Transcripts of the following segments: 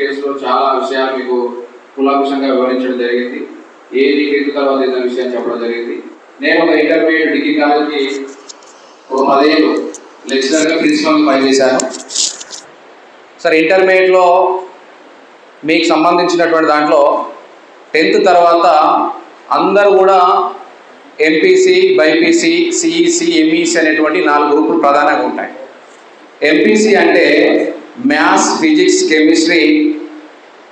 కేసులో చాలా విషయాలు మీకు కులాంశంగా వివరించడం జరిగింది. ఏది టెన్త్ తర్వాత ఏదైనా విషయాన్ని చెప్పడం జరిగింది. నేను ఒక ఇంటర్మీడియట్ డిగ్రీ కాలేజ్కి ఒక పదేళ్ళు లెక్చరర్గా ప్రిన్సిపల్ పనిచేశాను. సార్ ఇంటర్మీడియట్లో మీకు సంబంధించినటువంటి దాంట్లో టెన్త్ తర్వాత అందరూ కూడా ఎంపీసీ బైపీసీ సిఈసి ఎంఈసి అనేటువంటి నాలుగు గ్రూపులు ప్రధానంగా ఉంటాయి. ఎంపీసీ అంటే maths physics chemistry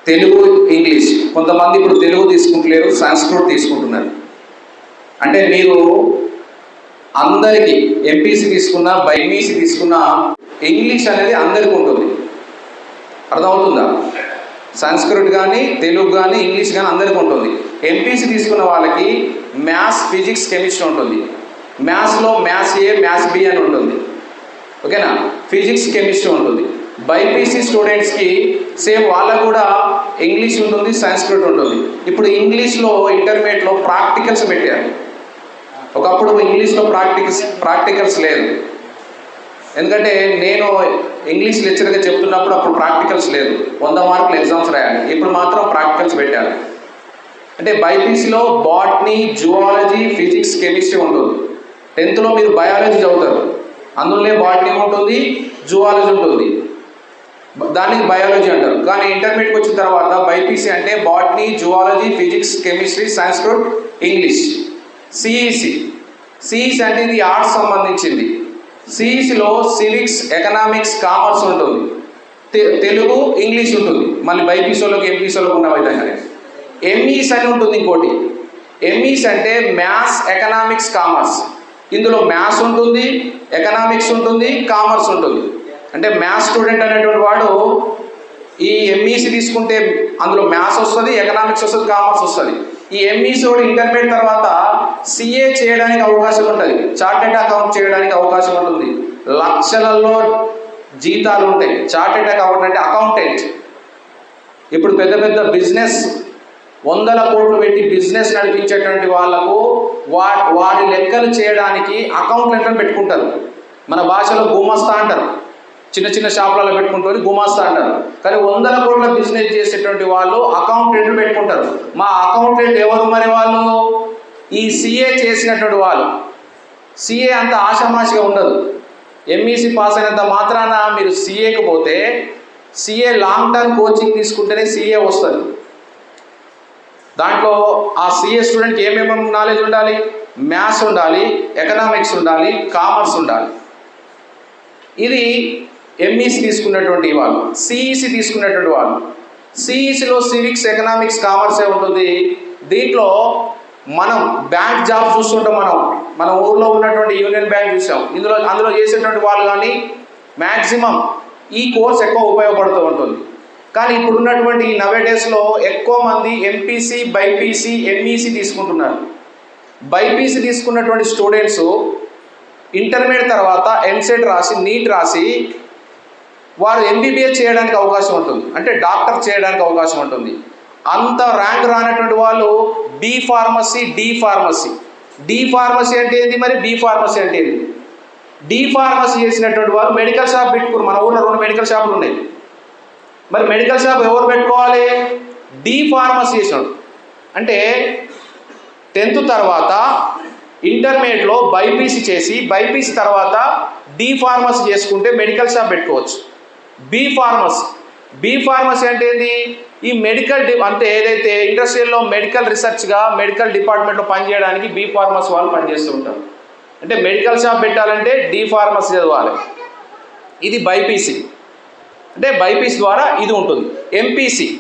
Telugu English. కొంతమంది ఇప్పుడు తెలుగు తీసుకుంటలేరు సంస్కృత్ తీసుకుంటున్నారు. అంటే మీరు అందరికీ ఎంపీసీ తీసుకున్నా బైపీసీ తీసుకున్నా ఇంగ్లీష్ అనేది అందరికీ ఉంటుంది. అర్థమవుతుందా? సంస్కృత్ కానీ తెలుగు కానీ ఇంగ్లీష్ కానీ అందరికీ ఉంటుంది. ఎంపీసీ తీసుకున్న వాళ్ళకి మ్యాథ్స్ ఫిజిక్స్ కెమిస్ట్రీ ఉంటుంది. మ్యాథ్స్లో మ్యాథ్స్ ఏ మ్యాథ్స్ బి అని ఉంటుంది. ఓకేనా? ఫిజిక్స్ కెమిస్ట్రీ ఉంటుంది. బైపీసీ స్టూడెంట్స్కి సేమ్ వాళ్ళకు కూడా ఇంగ్లీష్ ఉంటుంది సంస్కృత్ ఉంటుంది. ఇప్పుడు ఇంగ్లీష్లో ఇంటర్మీడియట్లో ప్రాక్టికల్స్ పెట్టారు. ఒకప్పుడు ఇంగ్లీష్లో ప్రాక్టికల్స్ ప్రాక్టికల్స్ లేదు. ఎందుకంటే నేను ఇంగ్లీష్ లెక్చర్గా చెప్తున్నప్పుడు అప్పుడు ప్రాక్టికల్స్ లేదు. వంద మార్కులు ఎగ్జామ్స్ రాయాలి. ఇప్పుడు మాత్రం ప్రాక్టికల్స్ పెట్టారు. అంటే బైపీసీలో బాట్నీ జువాలజీ ఫిజిక్స్ కెమిస్ట్రీ ఉంటుంది. టెన్త్లో మీరు బయాలజీ చదువుతారు. అందులోనే బాటనీ ఉంటుంది జువాలజీ ఉంటుంది. దానికి బయాలజీ అంటారు. కానీ ఇంటర్మీడియట్కి వచ్చిన తర్వాత బైపీసీ అంటే botany zoology physics chemistry Sanskrit English. CEC. CEC అంటే ఇది ఆర్ట్స్ సంబంధించింది. సిఈసిలో సివిక్స్ ఎకనామిక్స్ కామర్స్ ఉంటుంది. తె- తెలుగు ఇంగ్లీష్ ఉంటుంది. మళ్ళీ బైపీసీలోకి ఎంపీసీలోకి ఉన్న విధంగానే. ఎంఈస్ అని ఉంటుంది ఇంకోటి. ఎంఈస్ అంటే మ్యాథ్స్ ఎకనామిక్స్ కామర్స్. ఇందులో మ్యాథ్స్ ఉంటుంది ఎకనామిక్స్ ఉంటుంది కామర్స్ ఉంటుంది. అంటే మ్యాథ్స్ స్టూడెంట్ అనేటువంటి వాడు ఈ ఎంఈసీ తీసుకుంటే అందులో మ్యాథ్స్ వస్తుంది ఎకనామిక్స్ వస్తుంది కామర్స్ వస్తుంది. ఈ ఎంఈసీ వాడు ఇంటర్మీడియట్ తర్వాత సిఏ చేయడానికి అవకాశం ఉంటుంది. చార్టెడ్ అకౌంట్ చేయడానికి అవకాశం ఉంటుంది. లక్షలలో జీతాలు ఉంటాయి. చార్టెడ్ అకౌంట్ అంటే అకౌంటెంట్ ఇప్పుడు పెద్ద పెద్ద బిజినెస్ వందల కోట్లు పెట్టి బిజినెస్ నడిపించేటువంటి వాళ్ళకు వా వారి లెక్కలు చేయడానికి అకౌంటెంట్లను పెట్టుకుంటారు. మన భాషలో గుమస్తా అంటారు. చిన్న చిన్న షాపులలో పెట్టుకుంటారు గుమాస్తా అంటారు. కానీ వందల కోట్ల బిజినెస్ చేసేటువంటి వాళ్ళు అకౌంటెంట్లు పెట్టుకుంటారు. మా అకౌంటెంట్ ఎవరు మరి వాళ్ళు? ఈ సిఏ చేసినటువంటి వాళ్ళు. సిఏ అంత ఆషామాషిగా ఉండదు. ఎంఈసి పాస్ అయినంత మాత్రాన మీరు సిఏకి పోతే సిఏ లాంగ్ టర్మ్ కోచింగ్ తీసుకుంటేనే సిఏ వస్తుంది. దాంట్లో ఆ సిఏ స్టూడెంట్కి ఏమేమి నాలెడ్జ్ ఉండాలి? మ్యాథ్స్ ఉండాలి ఎకనామిక్స్ ఉండాలి కామర్స్ ఉండాలి. ఇది ఎంఈసి తీసుకున్నటువంటి వాళ్ళు సిఈసి తీసుకున్నటువంటి వాళ్ళు. సిఈసిలో సివిక్స్ ఎకనామిక్స్ కామర్సే ఉంటుంది దీంట్లో మనం బ్యాంక్ జాబ్ చూస్తుంటాం మనం. మన ఊర్లో ఉన్నటువంటి యూనియన్ బ్యాంక్ చూసాం. ఇందులో అందులో చేసేటువంటి వాళ్ళు కానీ మ్యాక్సిమం ఈ కోర్స్ ఎక్కువ ఉపయోగపడుతూ ఉంటుంది. కానీ ఇప్పుడున్నటువంటి ఈ నవే డేస్లో ఎక్కువ మంది ఎంపీసీ బైపీసీ ఎంఈసి తీసుకుంటున్నారు. బైపీసీ తీసుకున్నటువంటి స్టూడెంట్స్ ఇంటర్మీడియట్ తర్వాత ఎంసెట్ రాసి నీట్ రాసి వారు ఎంబీబీఎస్ చేయడానికి అవకాశం ఉంటుంది. అంటే డాక్టర్ చేయడానికి అవకాశం ఉంటుంది. అంత ర్యాంక్ రానటువంటి వాళ్ళు B pharmacy D pharmacy D pharmacy అంటే ఏంటి మరి? బి ఫార్మసీ అంటే ఏంటి డి ఫార్మసీ చేసినటువంటి వాళ్ళు మెడికల్ షాప్ పెట్టుకుని మన ఊళ్ళో రెండు మెడికల్ షాపులు ఉన్నాయి. మరి మెడికల్ షాప్ ఎవరు పెట్టుకోవాలి? డి ఫార్మసీ చేసినాడు. అంటే టెన్త్ తర్వాత ఇంటర్మీడియట్లో బైపీసీ చేసి బైపీసీ తర్వాత డి ఫార్మసీ చేసుకుంటే మెడికల్ షాప్ పెట్టుకోవచ్చు. B pharmacy. బీ ఫార్మసీ అంటే ఏంటి ఈ మెడికల్ డి అంటే ఏదైతే ఇండస్ట్రియల్లో మెడికల్ రీసెర్చ్గా మెడికల్ డిపార్ట్మెంట్లో పనిచేయడానికి బీ ఫార్మసీ వాళ్ళు పనిచేస్తూ ఉంటారు. అంటే మెడికల్ షాప్ పెట్టాలంటే డి ఫార్మసీ చదవాలి ఇది బైపీసీ. అంటే బైపీసీ ద్వారా ఇది ఉంటుంది. ఎంపీసీ.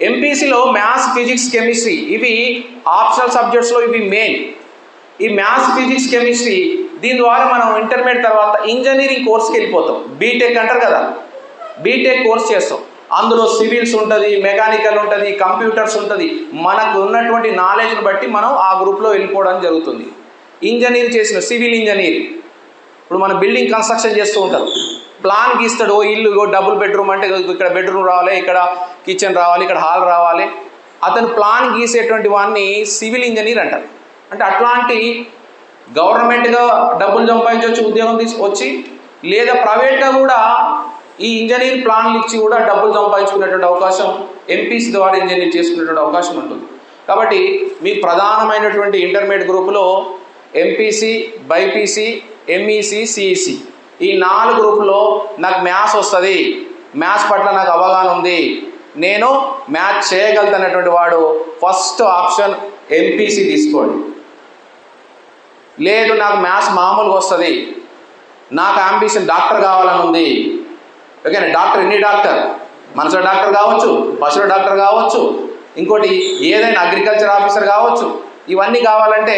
ఎంపీసీలో మ్యాథ్స్ ఫిజిక్స్ కెమిస్ట్రీ ఇవి ఆప్షనల్ సబ్జెక్ట్స్లో ఇవి మెయిన్. ఈ మ్యాథ్స్ ఫిజిక్స్ కెమిస్ట్రీ దీని ద్వారా మనం ఇంటర్మీడియట్ తర్వాత ఇంజనీరింగ్ కోర్స్కి వెళ్ళిపోతాం. బీటెక్ అంటారు కదా. బీటెక్ కోర్స్ చేస్తాం. అందులో సివిల్స్ ఉంటుంది మెకానికల్ ఉంటుంది కంప్యూటర్స్ ఉంటుంది. మనకు ఉన్నటువంటి నాలెడ్జ్ని బట్టి మనం ఆ గ్రూప్లో వెళ్ళిపోవడం జరుగుతుంది. ఇంజనీర్ చేసిన సివిల్ ఇంజనీర్ ఇప్పుడు మన బిల్డింగ్ కన్స్ట్రక్షన్ చేస్తూ ఉంటారు ప్లాన్ గీస్తాడు ఓ ఇల్లు డబుల్ బెడ్రూమ్ అంటే ఇక్కడ బెడ్రూమ్ రావాలి ఇక్కడ కిచెన్ రావాలి ఇక్కడ హాల్ రావాలి. అతను ప్లాన్ గీసేటువంటి వాడిని సివిల్ ఇంజనీర్ అంటారు. అంటే అట్లాంటి గవర్నమెంట్గా డబ్బులు సంపాదించవచ్చు ఉద్యోగం తీసి వచ్చి లేదా ప్రైవేట్గా కూడా ఈ ఇంజనీర్ ప్లాన్లు ఇచ్చి కూడా డబ్బులు సంపాదించుకునేటువంటి అవకాశం ఎంపీసీ ద్వారా ఇంజనీర్ చేసుకునేటువంటి అవకాశం ఉంటుంది. కాబట్టి మీ ప్రధానమైనటువంటి ఇంటర్మీడియట్ గ్రూపులో ఎంపీసీ బైపీసీ ఎంఈసి సిఈసి ఈ నాలుగు గ్రూపులో నాకు మ్యాథ్స్ వస్తుంది. మ్యాథ్స్ పట్ల నాకు అవగాహన ఉంది. నేను మ్యాథ్స్ చేయగలుగుతున్నటువంటి వాడు ఫస్ట్ ఆప్షన్ ఎంపీసీ తీసుకోండి. లేదు నాకు మ్యాథ్స్ మామూలుగా వస్తుంది. నాకు అంబిషన్ డాక్టర్ కావాలని ఉంది. ఓకేనా? డాక్టర్ ఎన్ని డాక్టర్? మనసులో డాక్టర్ కావచ్చు పశువుల డాక్టర్ కావచ్చు ఇంకోటి ఏదైనా అగ్రికల్చర్ ఆఫీసర్ కావచ్చు ఇవన్నీ కావాలంటే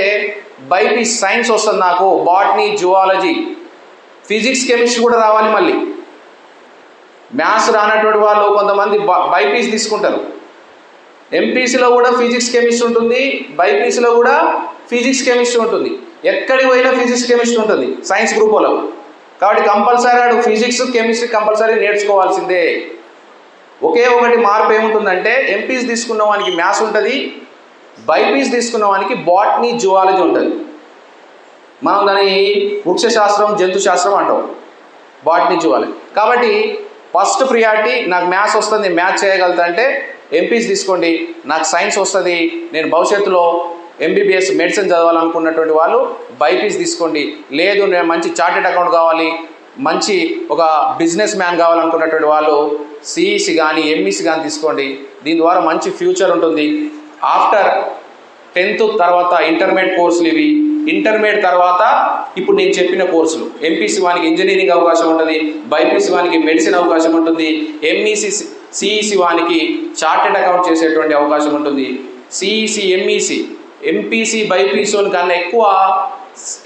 బైపీ సైన్స్ వస్తుంది నాకు బాటనీ జువాలజీ. ఫిజిక్స్ కెమిస్ట్రీ కూడా రావాలి మళ్ళీ. మ్యాథ్స్ రానటువంటి వాళ్ళు కొంతమంది బైపీసీ తీసుకుంటారు. ఎంపీసీలో కూడా ఫిజిక్స్ కెమిస్ట్రీ ఉంటుంది బైపీసీలో కూడా ఫిజిక్స్ కెమిస్ట్రీ ఉంటుంది. ఎక్కడికి పోయినా ఫిజిక్స్ కెమిస్ట్రీ ఉంటుంది సైన్స్ గ్రూప్ వాళ్ళకు. కాబట్టి కంపల్సరీ ఆడు ఫిజిక్స్ కెమిస్ట్రీ కంపల్సరీ నేర్చుకోవాల్సిందే. ఒకే ఒకటి మార్పు ఏముంటుందంటే ఎంపీస్ తీసుకున్న వానికి మ్యాథ్స్ ఉంటుంది బైపీస్ తీసుకున్న వానికి బాట్నీ జువాలజీ ఉంటుంది. మనం దాని వృక్ష శాస్త్రం జంతు శాస్త్రం అంటాం. Botany zoology. కాబట్టి ఫస్ట్ ప్రియారిటీ నాకు మ్యాథ్స్ వస్తుంది మ్యాథ్స్ చేయగలుగుతా అంటే ఎంపీస్ తీసుకోండి నాకు సైన్స్ వస్తుంది నేను భవిష్యత్తులో ఎంబీబీఎస్ మెడిసిన్ చదవాలనుకున్నటువంటి వాళ్ళు బైపీస్ తీసుకోండి. లేదు నేను మంచి చార్టెడ్ అకౌంట్ కావాలి మంచి ఒక బిజినెస్ మ్యాన్ కావాలనుకున్నటువంటి వాళ్ళు సిఈసి కానీ ఎంఈసి కానీ తీసుకోండి. దీని ద్వారా మంచి ఫ్యూచర్ ఉంటుంది. ఆఫ్టర్ టెన్త్ తర్వాత ఇంటర్మీడియట్ కోర్సులు ఇవి. ఇంటర్మీడియట్ తర్వాత ఇప్పుడు నేను చెప్పిన కోర్సులు ఎంపీసీ వానికి ఇంజనీరింగ్ అవకాశం ఉంటుంది బైపీసీ వానికి మెడిసిన్ అవకాశం ఉంటుంది ఎంఈసి సిఈసి వానికి చార్టెడ్ అకౌంట్ చేసేటువంటి అవకాశం ఉంటుంది. సిఈసి ఎంఈసి ఎంపీసీ బైపీసీ కన్నా ఎక్కువ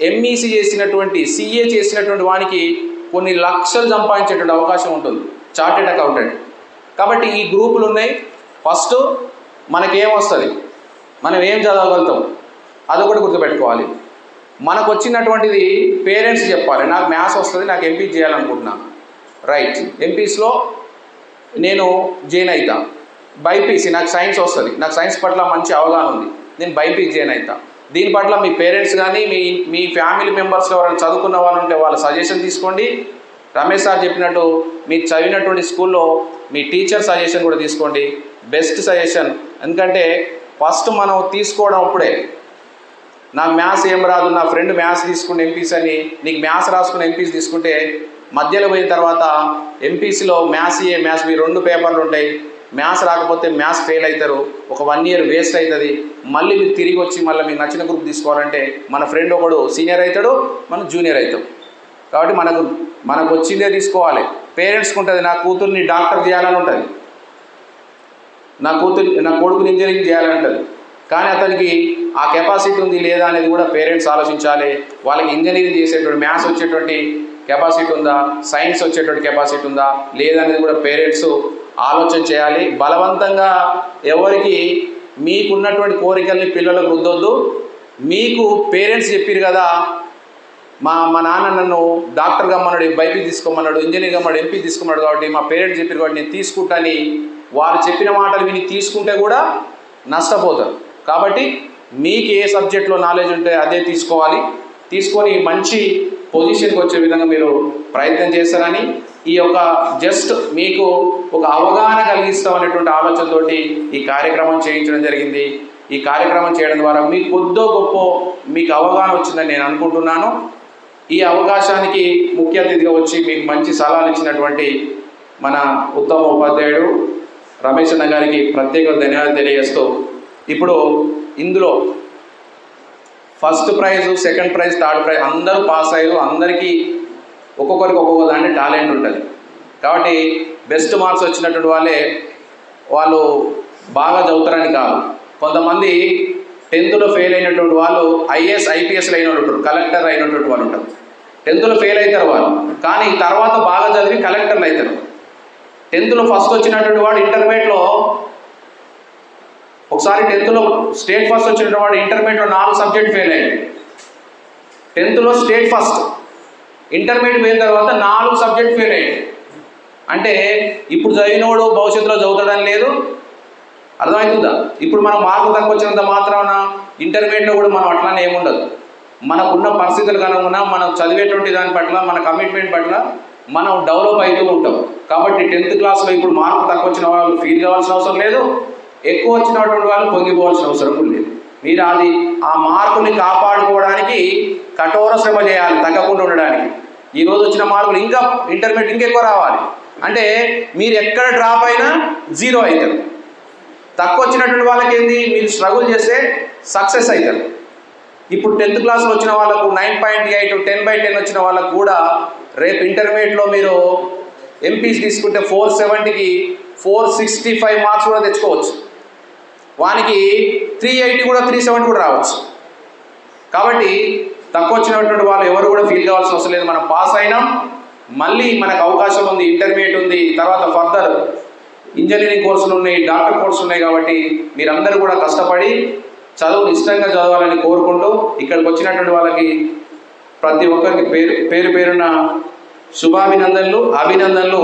ఎంఈసీ చేసినటువంటి సిఏ చేసినటువంటి వానికి కొన్ని లక్షలు సంపాదించేటువంటి అవకాశం ఉంటుంది చార్టెడ్ అకౌంటెంట్. కాబట్టి ఈ గ్రూపులు ఉన్నాయి. ఫస్ట్ మనకేం వస్తుంది? మనం ఏం చదవగలుగుతాం? అది కూడా గుర్తుపెట్టుకోవాలి. మనకు వచ్చినటువంటిది పేరెంట్స్ చెప్పాలి. నాకు మ్యాథ్స్ వస్తుంది నాకు ఎంపీ చేయాలనుకుంటున్నాను రైట్. ఎంపీస్లో నేను జైన్ అవుతా బైపీసీ నాకు సైన్స్ వస్తుంది. నాకు సైన్స్ పట్ల మంచి అవగాహన ఉంది. నేను బైపీసీ జైన్ అవుతా దీని పట్ల మీ పేరెంట్స్ కానీ మీ మీ ఫ్యామిలీ మెంబర్స్ ఎవరైనా చదువుకున్న వాళ్ళు ఉంటే వాళ్ళ సజెషన్ తీసుకోండి. రమేష్ సార్ చెప్పినట్టు మీరు చదివినటువంటి స్కూల్లో మీ టీచర్ సజెషన్ కూడా తీసుకోండి. Best suggestion. ఎందుకంటే ఫస్ట్ మనం తీసుకోవడం అప్పుడే. నాకు మ్యాథ్స్ ఏం రాదు నా ఫ్రెండ్ మ్యాథ్స్ తీసుకుని ఎంపీస్ అని నీకు మ్యాథ్స్ రాసుకుని ఎంపీస్ తీసుకుంటే మధ్యలో పోయిన తర్వాత ఎంపీసీలో మ్యాథ్స్ ఏ మ్యాథ్స్ మీ రెండు పేపర్లు ఉంటాయి. మ్యాథ్స్ రాకపోతే మ్యాథ్స్ ఫెయిల్ అవుతారు ఒక వన్ ఇయర్ వేస్ట్ అవుతుంది మళ్ళీ మీరు తిరిగి వచ్చి మళ్ళీ మీకు నచ్చిన గ్రూప్ తీసుకోవాలంటే మన ఫ్రెండ్ ఒకడు సీనియర్ అవుతాడు మనం జూనియర్ అవుతాం కాబట్టి మనకు మనకు వచ్చిందే తీసుకోవాలి. పేరెంట్స్కి ఉంటుంది నా కూతుర్ని డాక్టర్ చేయాలని ఉంటుంది. నా కూతురు నా కొడుకుని ఇంజనీరింగ్ చేయాలని ఉంటుంది. కానీ అతనికి ఆ కెపాసిటీ ఉంది లేదా అనేది కూడా పేరెంట్స్ ఆలోచించాలి. వాళ్ళకి ఇంజనీరింగ్ చేసేటువంటి మ్యాథ్స్ వచ్చేటువంటి కెపాసిటీ ఉందా? సైన్స్ వచ్చేటువంటి కెపాసిటీ ఉందా? లేదనేది కూడా పేరెంట్స్ ఆలోచన చేయాలి. బలవంతంగా ఎవరికి మీకున్నటువంటి కోరికల్ని పిల్లలకు రుద్దొద్దు. మీకు పేరెంట్స్ చెప్పారు కదా మా మా నాన్న నన్ను డాక్టర్ కమ్మన్నాడు బైపీ తీసుకోమన్నాడు ఇంజనీర్ కమ్మన్నాడు ఎంపీ తీసుకోమన్నాడు కాబట్టి మా పేరెంట్స్ చెప్పారు కాబట్టి నేను తీసుకుంటాని. వారు చెప్పిన మాటలు విని తీసుకుంటే కూడా నష్టపోతారు. కాబట్టి మీకు ఏ సబ్జెక్ట్లో నాలెడ్జ్ ఉంటే అదే తీసుకోవాలి. తీసుకొని మంచి పొజిషన్కి వచ్చే విధంగా మీరు ప్రయత్నం చేస్తారని ఈ యొక్క జస్ట్ మీకు ఒక అవగాహన కలిగిస్తాం అనేటువంటి ఆలోచనతోటి ఈ కార్యక్రమం చేయించడం జరిగింది. ఈ కార్యక్రమం చేయడం ద్వారా మీకు కొద్దో గొప్ప మీకు అవగాహన వచ్చిందని నేను అనుకుంటున్నాను. ఈ అవకాశానికి ముఖ్య అతిథిగా వచ్చి మీకు మంచి సలహాలు ఇచ్చినటువంటి మన ఉత్తమ ఉపాధ్యాయుడు రమేష్ అన్న గారికి ప్రత్యేక ధన్యవాదాలు తెలియజేస్తూ ఇప్పుడు ఇందులో first prize second prize third prize అందరూ పాస్ అయ్యారు. అందరికీ ఒక్కొక్కరికి ఒక్కొక్క దాంట్లో టాలెంట్ ఉంటుంది. కాబట్టి బెస్ట్ మార్క్స్ వచ్చినటువంటి వాళ్ళే వాళ్ళు బాగా చదువుతారని కాదు. కొంతమంది టెన్త్లో ఫెయిల్ అయినటువంటి వాళ్ళు ఐఏఎస్ ఐపీఎస్లో అయిన వాళ్ళు ఉంటారు కలెక్టర్ అయినటువంటి వాళ్ళు ఉంటారు. టెన్త్లో ఫెయిల్ అవుతారు వాళ్ళు. కానీ తర్వాత బాగా చదివి కలెక్టర్లు అవుతారు. టెన్త్లో ఫస్ట్ వచ్చినటువంటి వాడు ఇంటర్మీడియట్లో ఒకసారి టెన్త్లో స్టేట్ ఫస్ట్ వచ్చిన వాడు ఇంటర్మీడియట్లో నాలుగు సబ్జెక్ట్ ఫెయిల్ అయ్యాడు. టెన్త్లో స్టేట్ ఫస్ట్ ఇంటర్మీడియట్ పోయిన తర్వాత నాలుగు సబ్జెక్ట్ ఫెయిల్ అయ్యాడు. అంటే ఇప్పుడు చదివినోడు భవిష్యత్తులో చదువుతాడని లేదు. అర్థమవుతుందా? ఇప్పుడు మనం మార్కులు తక్కువ వచ్చినంత మాత్రాన ఇంటర్మీడియట్లో కూడా మనం అట్లానే ఏముండదు మనకున్న పరిస్థితులకు అనుగుణ మనం చదివేటువంటి దాని పట్ల మన కమిట్మెంట్ పట్ల మనం డెవలప్ అవుతూ ఉంటాం. కాబట్టి టెన్త్ క్లాస్లో ఇప్పుడు మార్కులు తక్కువ వచ్చిన వాళ్ళు ఫీల్ కావాల్సిన అవసరం లేదు. ఎక్కువ వచ్చినటువంటి వాళ్ళు పొంగిపోవాల్సిన అవసరం లేదు. మీరు అది ఆ మార్కుని కాపాడుకోవడానికి కఠోర శ్రమ చేయాలి తగ్గకుండా ఉండడానికి. ఈరోజు వచ్చిన మార్కులు ఇంకా ఇంటర్మీడియట్ ఇంకెక్కువ రావాలి. అంటే మీరు ఎక్కడ డ్రాప్ అయినా జీరో అవుతారు. తక్కువ వచ్చినటువంటి వాళ్ళకి ఏంది మీరు స్ట్రగుల్ చేస్తే సక్సెస్ అవుతారు. ఇప్పుడు టెన్త్ క్లాస్లో వచ్చిన వాళ్ళకు nine point eight ten by ten వచ్చిన వాళ్ళకు కూడా రేపు ఇంటర్మీడియట్లో మీరు ఎంపీస్ తీసుకుంటే ఫోర్ సెవెంటీకి ఫోర్ సిక్స్టీ ఫైవ్ మార్క్స్ కూడా తెచ్చుకోవచ్చు. వానికి త్రీ ఎయిటీ కూడా త్రీ సెవెంటీ కూడా రావచ్చు. కాబట్టి తక్కువ వచ్చినటువంటి వాళ్ళు ఎవరు కూడా ఫీల్ కావాల్సిన అవసరం లేదు. మనం పాస్ అయినాం మళ్ళీ మనకు అవకాశం ఉంది ఇంటర్మీడియట్ ఉంది తర్వాత ఫర్దర్ ఇంజనీరింగ్ కోర్సులు ఉన్నాయి డాక్టర్ కోర్సులు ఉన్నాయి కాబట్టి మీరందరూ కూడా కష్టపడి చదువుని ఇష్టంగా చదవాలని కోరుకుంటూ ఇక్కడికి వచ్చినటువంటి వాళ్ళకి ప్రతి ఒక్కరికి పేరు పేరు పేరున శుభాభినందనలు అభినందనలు.